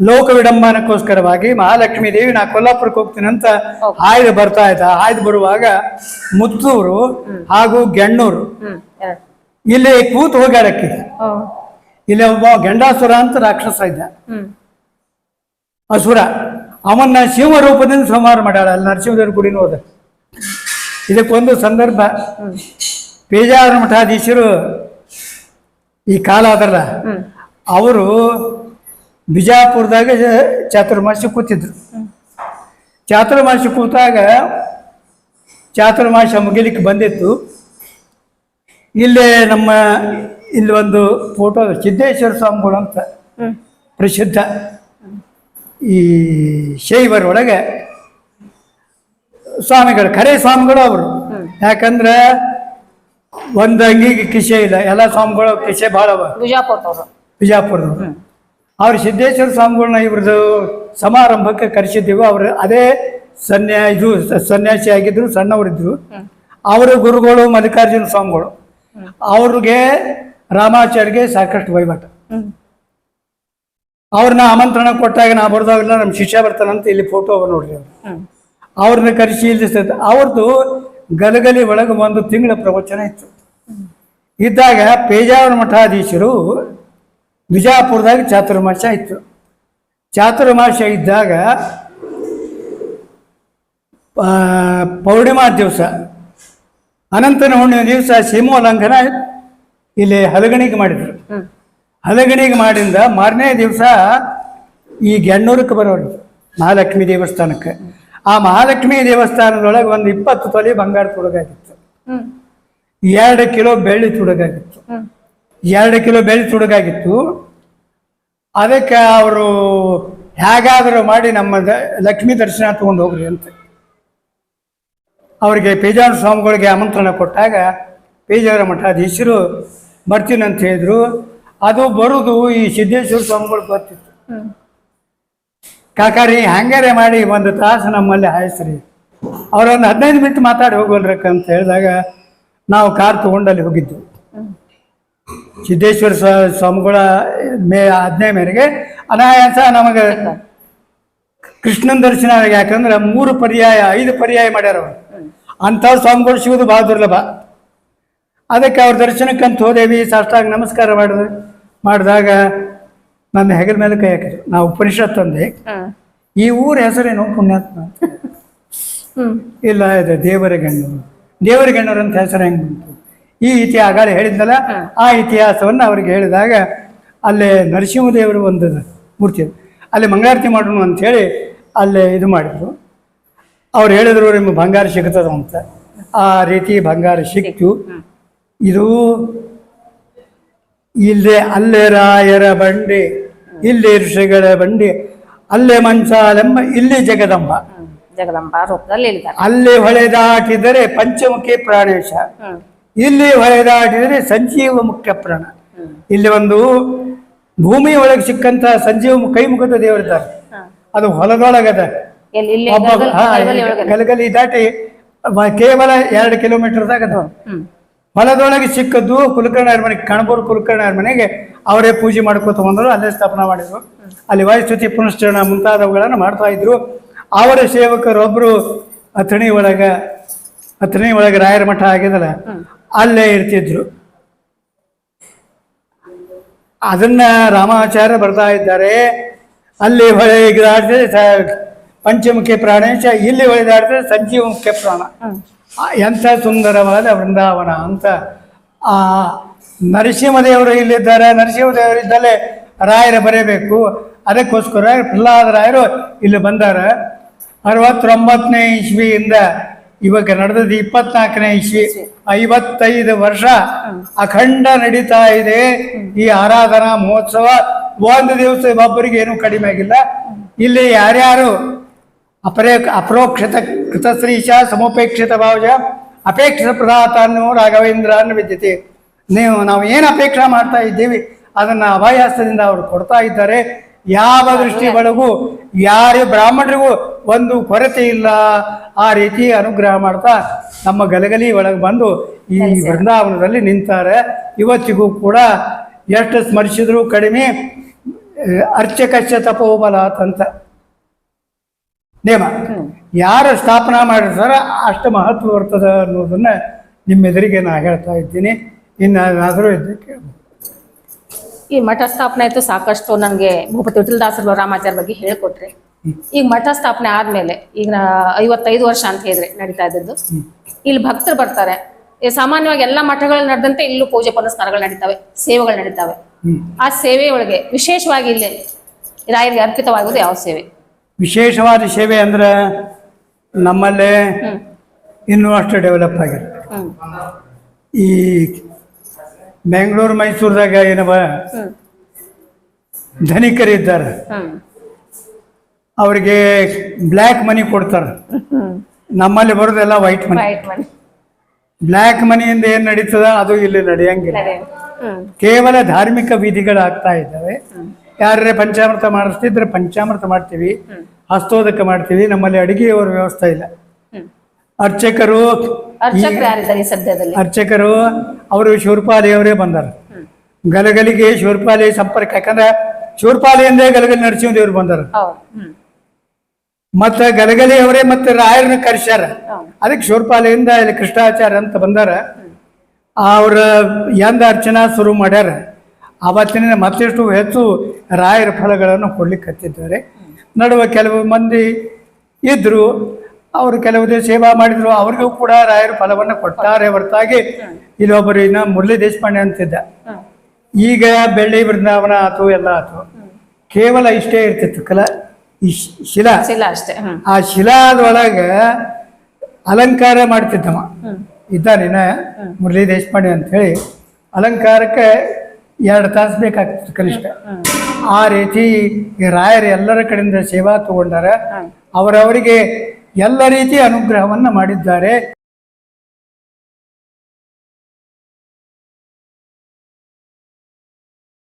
ಲೋಕ ವಿಡಂಬನಕ್ಕೋಸ್ಕರವಾಗಿ ಮಹಾಲಕ್ಷ್ಮೀ ದೇವಿ ನಾ ಕೊಲ್ಲಾಪುರಕ್ಕೆ ಹೋಗ್ತೀನಿ ಅಂತ ಆಯ್ದು ಬರ್ತಾ ಇದ್ದ. ಆಯ್ದು ಬರುವಾಗ ಮುತ್ತೂರು ಹಾಗೂ ಗೆಣ್ಣೂರು. ಇಲ್ಲಿ ಕೂತು ಹೋಗ್ಯಾಳಕ್ಕಿ. ಓ. ಇಲ್ಲಿ ಒಬ್ಬ ಗಂಡಾಸುರ ಅಂತ ರಾಕ್ಷಸ ಇದ್ದ. ಅಸುರ. ಅವನ್ನ ಶಿವ ರೂಪದಿಂದ ಸಂಹಾರ ಮಾಡ್ಯಾಳ. ಅಲ್ಲಿ ನರಸಿಂಹದೇವ್ರ ಗುಡಿನ ಹೋದ ಇದಕ್ಕೊಂದು ಸಂದರ್ಭ. ಪೇಜಾವರ ಮಠಾಧೀಶರು ಈ ಕಾಲ ಅದಲ್ಲ. ಅವರು ಬಿಜಾಪುರದಾಗ ಚಾತುರ್ಮಾಸಿ ಕೂತಿದ್ರು. ಚಾತುರ್ಮಾಸಿ ಕೂತಾಗ ಚಾತುರ್ಮಾಸ ಮುಗಿಲಿಕ್ಕೆ ಬಂದಿತ್ತು. ಇಲ್ಲೇ ನಮ್ಮ ಇಲ್ಲಿ ಒಂದು ಫೋಟೋ ಸಿದ್ದೇಶ್ವರ ಸ್ವಾಮಿಗಳು ಅಂತ ಪ್ರಸಿದ್ಧ. ಈ ಶೈವರ ಒಳಗೆ ಸ್ವಾಮಿಗಳು ಖರೆ ಸ್ವಾಮಿಗಳು ಅವರು. ಯಾಕಂದ್ರೆ ಒಂದು ಅಂಗಿಗೆ ಕಿಸೆ ಇಲ್ಲ. ಎಲ್ಲ ಸ್ವಾಮಿಗಳು ಕಿಸೆ ಭಾಳ ಅವ. ಬಿಜಾಪುರದವ್ರು. ಬಿಜಾಪುರದವರು ಅವ್ರ ಸಿದ್ದೇಶ್ವರ ಸ್ವಾಮಿಗಳನ್ನ ಇವ್ರದ್ದು ಸಮಾರಂಭಕ್ಕೆ ಕರೆಸಿದ್ದೀವಿ. ಅವರು ಅದೇ ಸನ್ಯಾ ಇದು ಸನ್ಯಾಸಿ ಆಗಿದ್ರು ಸಣ್ಣವರಿದ್ರು ಅವರ ಗುರುಗಳು ಮಲ್ಲಿಕಾರ್ಜುನ ಸ್ವಾಮಿಗಳು. ಅವ್ರಿಗೆ ರಾಮಾಚಾರ್ಯಗೆ ಸಾಕಷ್ಟು ವಹಿವಾಟ ಅವ್ರನ್ನ ಆಮಂತ್ರಣ ಕೊಟ್ಟಾಗ ನಾ ಬರ್ದಾವಿಲ್ಲ ನಮ್ಮ ಶಿಷ್ಯ ಬರ್ತಾನಂತ ಇಲ್ಲಿ ಫೋಟೋ ನೋಡ್ರಿ ಅವ್ರನ್ನ ಕರೆಸಿ ಇಲ್ಲಿ ಅವ್ರದ್ದು ಗಲಗಲಿ ಒಳಗೆ ಒಂದು ತಿಂಗಳ ಪ್ರವಚನ ಇತ್ತು. ಇದ್ದಾಗ ಪೇಜಾವರ ಮಠಾಧೀಶರು ಬಿಜಾಪುರದಾಗ ಚಾತುರ್ಮಾಶ ಇತ್ತು. ಚಾತುರ್ಮಾಶ ಇದ್ದಾಗ ಪೌರ್ಣಿಮಾ ದಿವಸ ಅನಂತನ ಹುಣ್ಣಿಮೆ ದಿವಸ ಸೀಮೋಲ್ಲಂಘನ ಇಲ್ಲಿ ಹಲಗಣಿಗೆ ಮಾಡಿದ್ರು. ಹಲಗಣಿಗೆ ಮಾಡಿಂದ ಮಾರನೇ ದಿವಸ ಈ ಗೆಣ್ಣೂರಕ್ಕೆ ಬರೋರು ಮಹಾಲಕ್ಷ್ಮಿ ದೇವಸ್ಥಾನಕ್ಕೆ. ಆ ಮಹಾಲಕ್ಷ್ಮಿ ದೇವಸ್ಥಾನದೊಳಗೆ ಒಂದು ಇಪ್ಪತ್ತು ತೊಲೆ ಬಂಗಾರ ತೊಡಗಾಗಿತ್ತು. ಎರಡು ಕಿಲೋ ಬೆಳ್ಳಿ ತುಡುಗಾಗಿತ್ತು. ಎರಡು ಕಿಲೋ ಬೆಳ್ಳಿ ತುಡುಗಾಗಿತ್ತು. ಅದಕ್ಕೆ ಅವರು ಹೇಗಾದರೂ ಮಾಡಿ ನಮ್ಮ ಲಕ್ಷ್ಮೀ ದರ್ಶನ ತಗೊಂಡು ಹೋಗ್ರಿ ಅಂತ. ಅವರಿಗೆ ಪೇಜಾರ ಸ್ವಾಮಿಗಳಿಗೆ ಆಮಂತ್ರಣ ಕೊಟ್ಟಾಗ ಪೇಜಾವರ ಮಠಾಧೀಶರು ಬರ್ತೀನಿ ಅಂತ ಹೇಳಿದ್ರು. ಅದು ಬರುದು ಈ ಸಿದ್ದೇಶ್ವರ ಸ್ವಾಮಿಗಳು ಬರ್ತಿತ್ತು. ಕಾಕಾರಿ, ಹಂಗಾರೆ ಮಾಡಿ ಒಂದು ತಾಸು ನಮ್ಮಲ್ಲಿ ಹಾಯಿಸ್ರಿ. ಅವರೊಂದು ಹದಿನೈದು ಮಿನಿಟ್ ಮಾತಾಡಿ ಹೋಗೋಲ್ರಕ್ಕ ಅಂತ ಹೇಳಿದಾಗ ನಾವು ಕಾರ್ ತಗೊಂಡಲ್ಲಿ ಹೋಗಿದ್ದು. ಸಿದ್ದೇಶ್ವರ ಸ್ವ- ಸ್ವಾಮಿಗಳ ಮೇ, ಆಜ್ಞೆ ಮೇರೆಗೆ ಅನಾಯಾಸ ನಮಗೆ ಕೃಷ್ಣನ ದರ್ಶನ ಯಾಕಂದ್ರೆ ಮೂರು ಪರ್ಯಾಯ, ಐದು ಪರ್ಯಾಯ ಮಾಡ್ಯಾರ ಅವರು. ಅಂಥ ಸ್ವಾಮಿಗಳು ಸಿಗೋದು ಭಾಳ ದುರ್ಲಭ. ಅದಕ್ಕೆ ಅವ್ರ ದರ್ಶನಕ್ಕಂತ ಹೋದೇವಿ, ಸಾಷ್ಟಾಗಿ ನಮಸ್ಕಾರ ಮಾಡಿದ್ರು ಮಾಡಿದಾಗ ನನ್ನ ಹೆಗಲ ಮೇಲೆ ಕೈ ಹಾಕಿದ್ರು. ನಾವು ಉಪನಿಷತ್ ತಂದೆ. ಈ ಊರ ಹೆಸರೇನು? ಪುಣ್ಯಾತ್ಮ. ಇಲ್ಲ ಇದು ದೇವರ ಗಣ್ಣರು ದೇವರ ಗಣ್ಣರು ಅಂತ ಹೆಸರು ಹೆಂಗೆ ಬಂತು? ಈ ಇತಿಹಾಸ ಆಗಾಳೆ ಹೇಳಿದ್ನಲ್ಲ? ಆ ಇತಿಹಾಸವನ್ನು ಅವ್ರಿಗೆ ಹೇಳಿದಾಗ ಅಲ್ಲೇ ನರಸಿಂಹದೇವರು ಒಂದು ಮೂರ್ತಿ. ಅಲ್ಲಿ ಮಂಗಳಾರತಿ ಮಾಡೋಣ ಅಂಥೇಳಿ ಅಲ್ಲೇ ಇದು ಮಾಡಿದ್ರು. ಅವ್ರು ಹೇಳಿದ್ರು ನಿಮ್ಗೆ ಬಂಗಾರ ಸಿಗ್ತದ ಅಂತ. ಆ ರೀತಿ ಬಂಗಾರ ಸಿಕ್ತು. ಇದು ಇಲ್ಲೇ ಅಲ್ಲೇ ರಾಯರ ಬಂಡಿ. ಇಲ್ಲಿ ಋಷಿಗಳ ಬಂಡಿ ಅಲ್ಲೇ ಮಂಚಾಲೆಂಬ ಇಲ್ಲಿ ಜಗದಂಬ. ಜಗದಂಬ ರೂಪದಲ್ಲಿ ಅಲ್ಲಿ ಹೊಳೆದಾಟಿದರೆ ಪಂಚಮುಖಿ ಪ್ರಾಣೇಶ. ಇಲ್ಲಿ ಹೊಳೆದಾಟಿದರೆ ಸಂಜೀವ ಮುಖ್ಯ ಪ್ರಾಣ. ಇಲ್ಲಿ ಒಂದು ಭೂಮಿ ಒಳಗೆ ಸಿಕ್ಕಂತ ಸಂಜೀವ ಕೈ ಮುಖದ ದೇವರಿದ್ದಾರೆ ಅದು ಹೊಲದೊಳಗದ. ಗಲಗಲಿ ದಾಟಿ ಕೇವಲ ಎರಡು ಕಿಲೋಮೀಟರ್ದಾಗ ಹೊಲದೊಳಗೆ ಸಿಕ್ಕದ್ದು ಕುಲಕರ್ಣ ಮನೆಗೆ ಕಣಬೂರು ಕುಲಕರ್ಣಿಯರ ಮನೆಗೆ ಅವರೇ ಪೂಜೆ ಮಾಡ್ಕೋತ ಬಂದರು, ಅಲ್ಲೇ ಸ್ಥಾಪನಾ ಮಾಡಿದ್ರು. ಅಲ್ಲಿ ವಾಯುಸ್ತುತಿ ಪುನಶ್ಚರಣ ಮುಂತಾದವುಗಳನ್ನು ಮಾಡ್ತಾ ಇದ್ರು. ಅವರ ಸೇವಕರೊಬ್ಬರು ಅಥಣಿ ಒಳಗ, ಅಥಣಿ ಒಳಗೆ ರಾಯರ ಮಠ ಆಗಿದಲ್ಲ, ಅಲ್ಲೇ ಇರ್ತಿದ್ರು. ಅದನ್ನ ರಾಮಾಚಾರ್ಯ ಬರ್ತಾ ಇದ್ದಾರೆ. ಅಲ್ಲಿ ಹೊಳೆ ಪಂಚಮುಖಿ ಪ್ರಾಣೇಶ, ಇಲ್ಲಿ ಹೊಳೆದಾಡಿದ್ರೆ ಸಂಜೀವ ಮುಖ್ಯ ಪ್ರಾಣ. ಎಂಥ ಸುಂದರವಾದ ವೃಂದಾವನ ಅಂತ ಆ ನರಸಿಂಹದೇವರು ಇಲ್ಲಿದ್ದಾರೆ. ನರಸಿಂಹದೇವರು ಇದ್ದಲ್ಲೇ ರಾಯರ ಬರೆಯಬೇಕು ಅದಕ್ಕೋಸ್ಕರ ಪ್ರಹ್ಲಾದ ರಾಯರು ಇಲ್ಲಿ ಬಂದಾರ. ಅರವತ್ತೊಂಬತ್ತನೇ ಇಸ್ವಿಯಿಂದ ಇವಾಗ ನಡೆದದ್ದು ಇಪ್ಪತ್ನಾಲ್ಕನೇ ಇಸ್ವಿ. ಐವತ್ತೈದು ವರ್ಷ ಅಖಂಡ ನಡೀತಾ ಇದೆ. ಈ ಆರಾಧನಾ ಮಹೋತ್ಸವ ಒಂದು ದಿವಸ ಒಬ್ಬರಿಗೆ ಏನು ಕಡಿಮೆ ಆಗಿಲ್ಲ. ಇಲ್ಲಿ ಯಾರ್ಯಾರು ಅಪರೇ ಅಪರೋಕ್ಷಿತ ಕೃತಶ್ರೀಶ ಸಮೋಪೇಕ್ಷಿತ ಭಾವಜ ಅಪೇಕ್ಷಿತ ಪ್ರದಾತಾನ್ನು ರಾಘವೇಂದ್ರ ಅನ್ನು ವಿದ್ಯತೆ. ನೀವು ನಾವು ಏನು ಅಪೇಕ್ಷೆ ಮಾಡ್ತಾ ಇದ್ದೀವಿ ಅದನ್ನು ಅಭಯಾಸದಿಂದ ಅವರು ಕೊಡ್ತಾ ಇದ್ದಾರೆ. ಯಾವ ದೃಷ್ಟಿ ಒಳಗೂ ಯಾರು ಬ್ರಾಹ್ಮಣರಿಗೂ ಒಂದು ಕೊರತೆ ಇಲ್ಲ. ಆ ರೀತಿ ಅನುಗ್ರಹ ಮಾಡ್ತಾ ನಮ್ಮ ಗಲಗಲಿ ಒಳಗೆ ಬಂದು ಈ ವೃಂದಾವನದಲ್ಲಿ ನಿಂತಾರೆ. ಇವತ್ತಿಗೂ ಕೂಡ ಎಷ್ಟು ಸ್ಮರಿಸಿದ್ರು ಕಡಿಮೆ ಅರ್ಚಕಶ್ಯ ತಪೋಬಲ ಅಂತ. ನೇಮ ಯಾರು ಸ್ಥಾಪನಾ ಮಾಡಿರ್ತಾರ ಅಷ್ಟು ಮಹತ್ವ ಬರ್ತದೆ ಅನ್ನೋದನ್ನ ನಿಮ್ಮ ಎದುರಿಗೆ ನಾ ಹೇಳ್ತಾ ಇದ್ದೀನಿ. ಇನ್ನಾದರೂ ಇದ್ದಕ್ಕೆ ಈ ಮಠ ಸ್ಥಾಪನೆ ಆಯಿತು ಸಾಕಷ್ಟು ನನಗೆ ಭೂಪತಿ ವಿಠಲದಾಸರು ರಾಮಾಚಾರ್ಯ ಬಗ್ಗೆ ಹೇಳ್ಕೊಟ್ರಿ. ಈಗ ಮಠ ಸ್ಥಾಪನೆ ಆದ್ಮೇಲೆ ಈಗ ಐವತ್ತೈದು ವರ್ಷ ಅಂತ ಹೇಳಿದ್ರೆ ನಡೀತಾ ಇದ್ದದ್ದು. ಇಲ್ಲಿ ಭಕ್ತರು ಬರ್ತಾರೆ. ಈ ಸಾಮಾನ್ಯವಾಗಿ ಎಲ್ಲಾ ಮಠಗಳಲ್ಲಿ ನಡೆದಂತೆ ಇಲ್ಲೂ ಪೂಜೆ ಪುನಸ್ಕಾರಗಳು ನಡೀತಾವೆ ಸೇವೆಗಳು ನಡೀತಾವೆ. ಆ ಸೇವೆಯೊಳಗೆ ವಿಶೇಷವಾಗಿ ಇಲ್ಲಿ ರಾಯರಿಗೆ ಅರ್ಪಿತವಾಗುವುದು ಯಾವ ಸೇವೆ? ವಿಶೇಷವಾದ ಸೇವೆ ಅಂದ್ರೆ ನಮ್ಮಲ್ಲೇ ಇನ್ನೂ ಅಷ್ಟು ಡೆವಲಪ್ ಆಗಿದೆ ಈ ಬೆಂಗಳೂರು ಮೈಸೂರದಾಗ ಏನವ? ಧನಿಕರಿದ್ದಾರೆ. ಅವರಿಗೆ ಬ್ಲ್ಯಾಕ್ ಮನಿ ಕೊಡ್ತಾರೆ. ನಮ್ಮಲ್ಲಿ ಬರೋದೆಲ್ಲ ವೈಟ್ ಮನಿ ಬ್ಲ್ಯಾಕ್ ಮನಿಯಿಂದ ಏನು ನಡೀತದ ಅದು ಇಲ್ಲಿ ನಡೆಯಂಗಿಲ್ಲ. ಕೇವಲ ಧಾರ್ಮಿಕ ವಿಧಿಗಳಾಗ್ತಾ ಇದ್ದಾವೆ. ಯಾರೇ ಪಂಚಾಮೃತ ಮಾಡಿಸ್ತಿದ್ರೆ ಪಂಚಾಮೃತ ಮಾಡ್ತೀವಿ ಹಸ್ತೋದಕ ಮಾಡ್ತೀವಿ ನಮ್ಮಲ್ಲಿ ಅಡಿಗೆಯವರ ವ್ಯವಸ್ಥೆ ಇಲ್ಲ. ಅರ್ಚಕರು ಅರ್ಚಕರು ಅವರು ಶೂರ್ಪಾಲಿಯವರೇ ಬಂದಾರ. ಗಲಗಲಿಗೆ ಶಿವರ್ಪಾಲಿ ಸಂಪರ್ಕ ಯಾಕಂದ್ರೆ ಶೂರ್ಪಾಲಿಯಿಂದೇ ಗಲಗಲಿ ನರಸಿಂಹದೇವರು ಬಂದಾರ. ಮತ್ತ ಹ್ಮ್. ಮತ್ತೆ ಗಲಗಲಿ ಅವರೇ ಮತ್ತೆ ರಾಯರನ್ನ ಕರೆಸ್ಯಾರ. ಅದಕ್ಕೆ ಶೂರ್ಪಾಲಿಯಿಂದ ಇಲ್ಲಿ ಕೃಷ್ಣಾಚಾರ್ಯ ಅಂತ ಬಂದಾರ. ಅವ್ರ ಎಂದ ಅರ್ಚನಾ ಶುರು ಮಾಡ್ಯಾರ. ಆವತ್ತಿನ ಮತ್ತಿಷ್ಟು ಹೆಚ್ಚು ರಾಯರ ಫಲಗಳನ್ನು ಕೊಡ್ಲಿಕ್ಕೆ ಹತ್ತಿದ್ದಾರೆ ನಡುವೆ ಕೆಲವು ಮಂದಿ ಇದ್ದರು ಅವರು ಕೆಲವು ದಿವಸ ಸೇವಾ ಮಾಡಿದ್ರು ಅವ್ರಿಗೂ ಕೂಡ ರಾಯರ ಫಲವನ್ನು ಕೊಟ್ಟಾರೆ ಹೊರತಾಗಿ ಇಲ್ಲೊಬ್ಬರು ಇನ್ನ ಮುರಳಿ ದೇಶಪಾಂಡೆ ಅಂತಿದ್ದ. ಈಗ ಬೆಳ್ಳಿ ಬೃಂದಾವನ ಆತು ಎಲ್ಲ ಆತು. ಕೇವಲ ಇಷ್ಟೇ ಇರ್ತಿತ್ತು ಕಲ ಶಿಲಾ. ಶಿಲಾ ಅಷ್ಟೇ ಆ ಶಿಲಾದೊಳಗೆ ಅಲಂಕಾರ ಮಾಡ್ತಿದ್ದವ. ಇದ್ದಾನೇನ? ಮುರಳಿ ದೇಶಪಾಂಡೆ ಅಂತೇಳಿ ಅಲಂಕಾರಕ್ಕೆ ಎರಡು ತಾಸು ಬೇಕಾಗ್ತದೆ ಕನಿಷ್ಠ. ಆ ರೀತಿ ಈ ರಾಯರು ಎಲ್ಲರ ಕಡೆಯಿಂದ ಸೇವಾ ತಗೊಂಡಾರ. ಅವರವರಿಗೆ ಎಲ್ಲ ರೀತಿ ಅನುಗ್ರಹವನ್ನು ಮಾಡಿದ್ದಾರೆ.